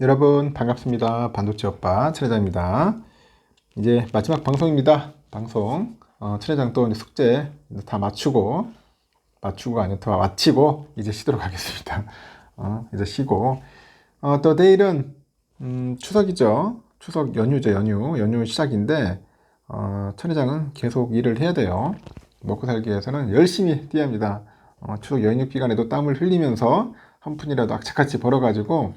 여러분 반갑습니다. 반도체 오빠 최회장입니다. 이제 마지막 방송입니다. 방송 어, 최회장 또 숙제 다 맞추고 맞추고 아니요 다 마치고 이제 쉬도록 하겠습니다. 어, 이제 쉬고 어, 또 내일은 음, 추석이죠. 추석 연휴죠 연휴 연휴 시작인데 어, 천회장은 계속 일을 해야 돼요. 먹고 살기 위해서는 열심히 뛰어야 합니다. 어, 추석 연휴 기간에도 땀을 흘리면서 한 푼이라도 악착같이 벌어가지고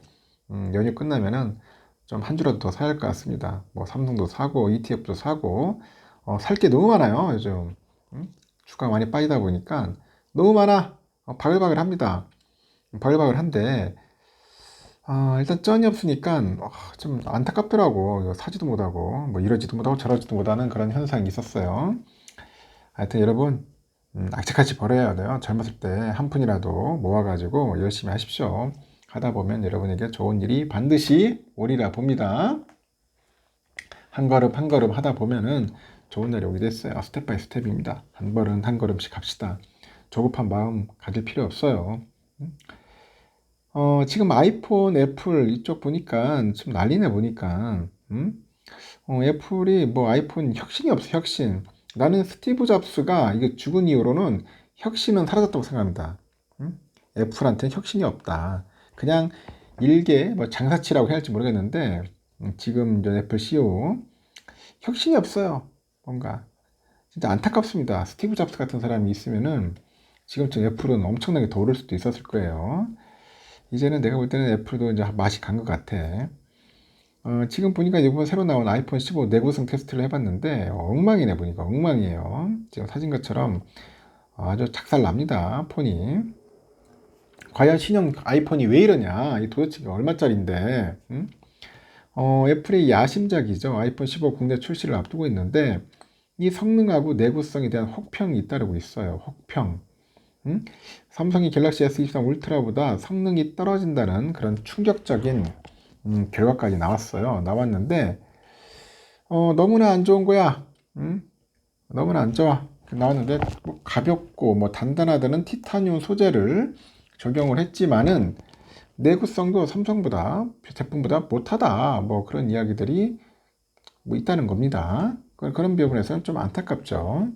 음, 연휴 끝나면은 좀 한 주라도 더 사야 할 것 같습니다. 뭐 삼성도 사고 ETF도 사고 어, 살 게 너무 많아요 요즘 음? 주가 많이 빠지다 보니까 너무 많아 어, 바글바글합니다. 바글바글한데 아, 일단 쩐이 없으니까 어, 좀 안타깝더라고 사지도 못하고 뭐 이러지도 못하고 저러지도 못하는 그런 현상이 있었어요. 하여튼 여러분 음, 악착같이 벌어야 돼요. 젊었을 때 한 푼이라도 모아가지고 열심히 하십시오. 하다 보면 여러분에게 좋은 일이 반드시 오리라 봅니다. 한 걸음 한 걸음 하다 보면은 좋은 날이 오게 됐어요. 스텝 바이 스텝입니다. 한 걸음 한 걸음씩 갑시다. 조급한 마음 가질 필요 없어요. 음? 어, 지금 아이폰, 애플 이쪽 보니까 좀 난리네 보니까 음? 어, 애플이 뭐 아이폰 혁신이 없어 혁신. 나는 스티브 잡스가 이게 죽은 이후로는 혁신은 사라졌다고 생각합니다. 음? 애플한테는 혁신이 없다. 그냥 일개 뭐 장사치라고 해야 할지 모르겠는데 음, 지금 이제 애플 CEO 혁신이 없어요. 뭔가 진짜 안타깝습니다. 스티브 잡스 같은 사람이 있으면은 지금쯤 애플은 엄청나게 더 오를 수도 있었을 거예요. 이제는 내가 볼 때는 애플도 이제 맛이 간 것 같아. 어, 지금 보니까 이번 새로 나온 아이폰 15 내구성 테스트를 해봤는데 엉망이네 보니까 엉망이에요. 지금 사진 것처럼 아주 작살납니다 폰이. 과연 신형 아이폰이 왜 이러냐? 이 도대체 얼마짜린데? 응? 어, 애플의 야심작이죠. 아이폰 15 국내 출시를 앞두고 있는데 이 성능하고 내구성에 대한 혹평이 잇따르고 있어요. 혹평. 응? 삼성이 갤럭시 S23 울트라보다 성능이 떨어진다는 그런 충격적인 음, 결과까지 나왔어요. 나왔는데 어, 너무나 안 좋은 거야. 응? 너무나 안 좋아. 나왔는데 뭐 가볍고 뭐 단단하다는 티타늄 소재를 적용을 했지만은 내구성도 삼성보다 제품보다 못하다 뭐 그런 이야기들이 뭐 있다는 겁니다. 그런 부분에서는 좀 안타깝죠.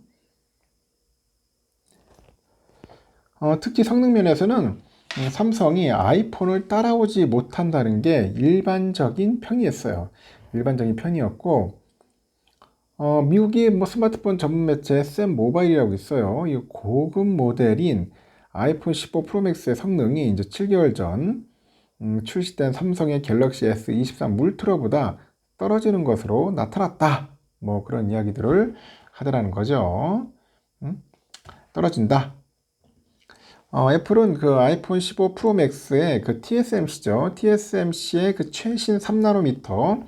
어, 특히 성능 면에서는 삼성이 아이폰을 따라오지 못한다는 게 일반적인 평이었어요. 일반적인 편이었고 어, 미국의 뭐 스마트폰 전문 매체 샘 모바일이라고 있어요. 이 고급 모델인 아이폰 15 프로맥스의 성능이 이제 7개월 전 음, 출시된 삼성의 갤럭시 S23 울트라보다 떨어지는 것으로 나타났다. 뭐 그런 이야기들을 하더라는 거죠. 음? 떨어진다. 어, 애플은 그 아이폰 15 프로 맥스의 그 TSMC죠. TSMC의 그 최신 3나노미터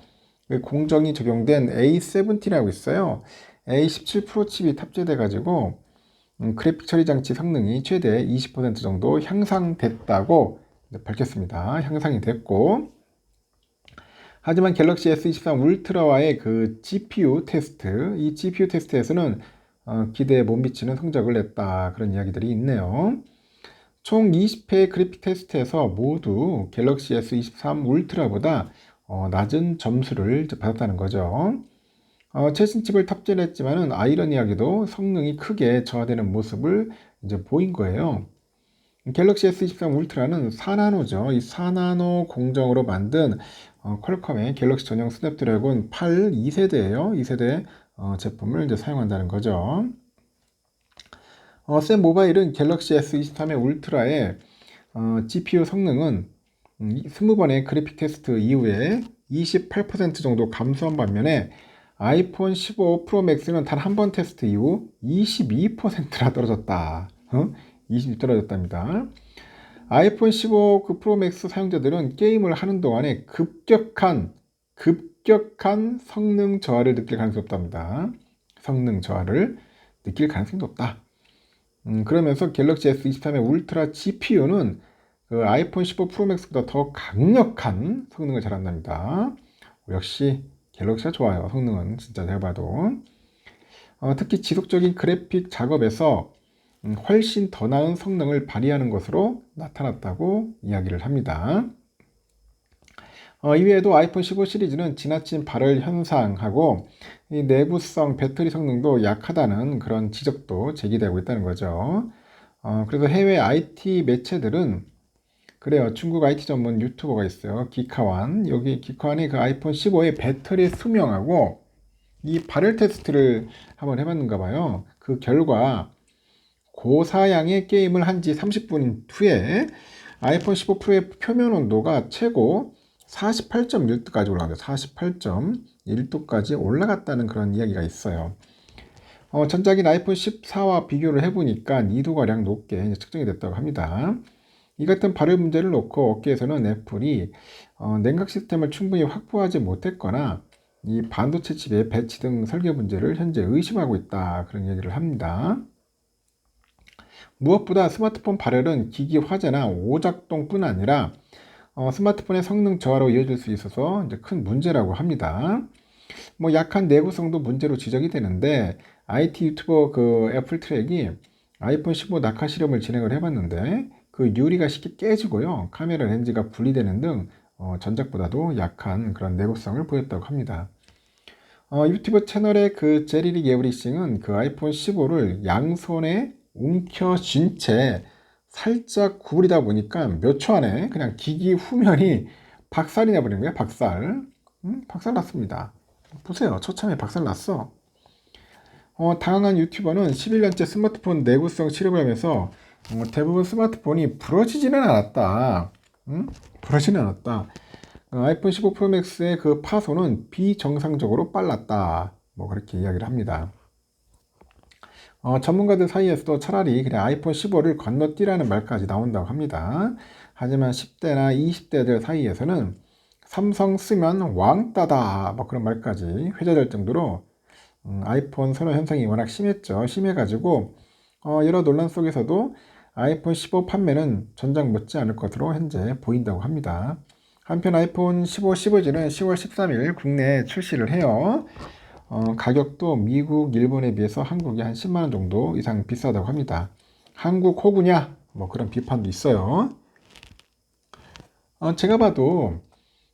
그 공정이 적용된 A17이라고 있어요. A17 프로 칩이 탑재돼 가지고 음, 그래픽 처리 장치 성능이 최대 20% 정도 향상됐다고 밝혔습니다. 향상이 됐고 하지만 갤럭시 S23 울트라와의 그 GPU 테스트, 이 GPU 테스트에서는 어, 기대에 못 미치는 성적을 냈다. 그런 이야기들이 있네요. 총 20회 그래픽 테스트에서 모두 갤럭시 S23 울트라보다 어, 낮은 점수를 받았다는 거죠. 어, 최신 칩을 탑재를 했지만은 아이러니하게도 성능이 크게 저하되는 모습을 이제 보인 거예요. 갤럭시 S23 울트라는 4나노죠. 이 4나노 공정으로 만든 어, 퀄컴의 갤럭시 전용 스냅드래곤 8 2세대예요. 2세대 어, 제품을 이제 사용한다는 거죠. 어, 샘 모바일은 갤럭시 S23의 울트라의 어, GPU 성능은 음, 20번의 그래픽 테스트 이후에 28% 정도 감소한 반면에 아이폰 15 프로 맥스는 단 한 번 테스트 이후 22%나 떨어졌다. 어? 20 떨어졌답니다. 아이폰 15 그 프로 맥스 사용자들은 게임을 하는 동안에 급격한 급격한 성능 저하를 느낄 가능성이 없답니다. 성능 저하를 느낄 가능성이 높다. 음, 그러면서 갤럭시 S23의 울트라 GPU는 그 아이폰 15 프로 맥스보다 더 강력한 성능을 자랑합니다. 역시 갤럭시가 좋아요. 성능은 진짜 제가 봐도. 어, 특히 지속적인 그래픽 작업에서 음, 훨씬 더 나은 성능을 발휘하는 것으로 나타났다고 이야기를 합니다. 어, 이외에도 아이폰 15 시리즈는 지나친 발열 현상하고 이 내구성, 배터리 성능도 약하다는 그런 지적도 제기되고 있다는 거죠. 어, 그래서 해외 IT 매체들은 그래요. 중국 IT 전문 유튜버가 있어요. 기카완. 여기 기카완이 그 아이폰 15의 배터리 수명하고 이 발열 테스트를 한번 해봤는가 봐요. 그 결과 고사양의 게임을 한 지 30분 후에 아이폰 15 프로의 표면 온도가 최고 48.1도까지 올라갑니다. 48.1도까지 올라갔다는 그런 이야기가 있어요. 어, 전작인 아이폰 14와 비교를 해보니까 2도가량 높게 측정이 됐다고 합니다. 이 같은 발열 문제를 놓고 업계에서는 애플이 어, 냉각 시스템을 충분히 확보하지 못했거나 이 반도체 칩의 배치 등 설계 문제를 현재 의심하고 있다. 그런 얘기를 합니다. 무엇보다 스마트폰 발열은 기기 화재나 오작동뿐 아니라 어, 스마트폰의 성능 저하로 이어질 수 있어서 이제 큰 문제라고 합니다. 뭐 약한 내구성도 문제로 지적이 되는데 IT 유튜버 그 애플 트랙이 아이폰 15 낙하 실험을 진행을 해봤는데 그 유리가 쉽게 깨지고요 카메라 렌즈가 분리되는 등 어, 전작보다도 약한 그런 내구성을 보였다고 합니다. 어, 유튜브 채널의 그 제리리 예브리싱은 그 아이폰 15를 양손에 움켜쥔 채 살짝 구부리다 보니까 몇 초 안에 그냥 기기 후면이 박살이 나버린 거예요. 박살. 음, 박살 났습니다. 보세요. 처참해 박살 났어. 어, 당황한 유튜버는 11년째 스마트폰 내구성 실험을 하면서 어, 대부분 스마트폰이 부러지지는 않았다. 음? 부러지는 않았다. 어, 아이폰 15 프로 맥스의 그 파손은 비정상적으로 빨랐다. 뭐 그렇게 이야기를 합니다. 어, 전문가들 사이에서도 차라리 그냥 아이폰 15를 건너뛰라는 말까지 나온다고 합니다. 하지만 10대나 20대들 사이에서는 삼성 쓰면 왕따다 뭐 그런 말까지 회자될 정도로 음, 아이폰 선호 현상이 워낙 심했죠. 심해가지고 어, 여러 논란 속에서도 아이폰 15 판매는 전작 못지 않을 것으로 현재 보인다고 합니다. 한편 아이폰 15 15G는 10월 13일 국내에 출시를 해요. 어, 가격도 미국, 일본에 비해서 한국이 한 10만원 정도 이상 비싸다고 합니다. 한국 호구냐? 뭐 그런 비판도 있어요. 어, 제가 봐도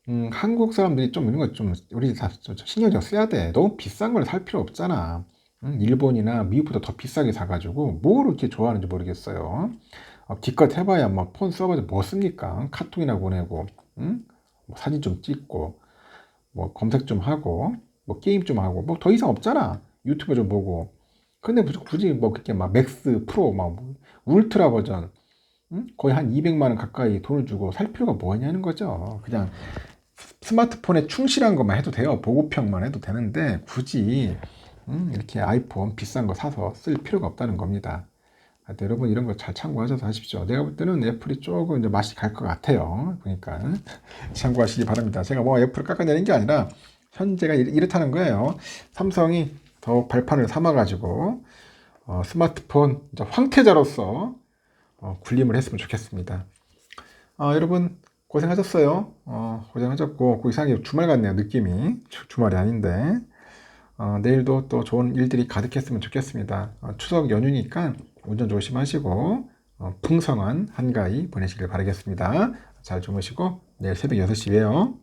음, 한국 사람들이 좀 이런 거 좀 우리 다 신경 좀 써야 돼. 너무 비싼 걸 살 필요 없잖아. 음, 일본이나 미국보다 더 비싸게 사가지고 뭘 이렇게 좋아하는지 모르겠어요. 어, 기껏 해봐야 막 폰 써봐도 뭐 씁니까? 카톡이나 보내고, 음? 뭐 사진 좀 찍고, 뭐 검색 좀 하고, 뭐 게임 좀 하고 뭐 더 이상 없잖아 유튜브 좀 보고 근데 굳이 뭐 그렇게 막 맥스 프로 막 울트라 버전 응? 거의 한 200만 원 가까이 돈을 주고 살 필요가 뭐냐는 거죠 그냥 스마트폰에 충실한 것만 해도 돼요 보급형만 해도 되는데 굳이 응? 이렇게 아이폰 비싼 거 사서 쓸 필요가 없다는 겁니다 아, 여러분 이런 거 잘 참고하셔서 하십시오. 내가 볼 때는 애플이 조금 이제 맛이 갈 것 같아요. 그러니까 참고하시기 바랍니다. 제가 뭐 애플을 깎아내는 게 아니라 현재가 이렇다는 거예요. 삼성이 더 발판을 삼아가지고 어, 스마트폰 황태자로서 어, 군림을 했으면 좋겠습니다. 어, 여러분 고생하셨어요. 어, 고생하셨고 그 이상하게 주말 같네요 느낌이 주, 말이 아닌데 어, 내일도 또 좋은 일들이 가득했으면 좋겠습니다. 어, 추석 연휴니까 운전 조심하시고 풍성한 한가위 보내시길 바라겠습니다. 잘 주무시고 내일 새벽 6시 봬요.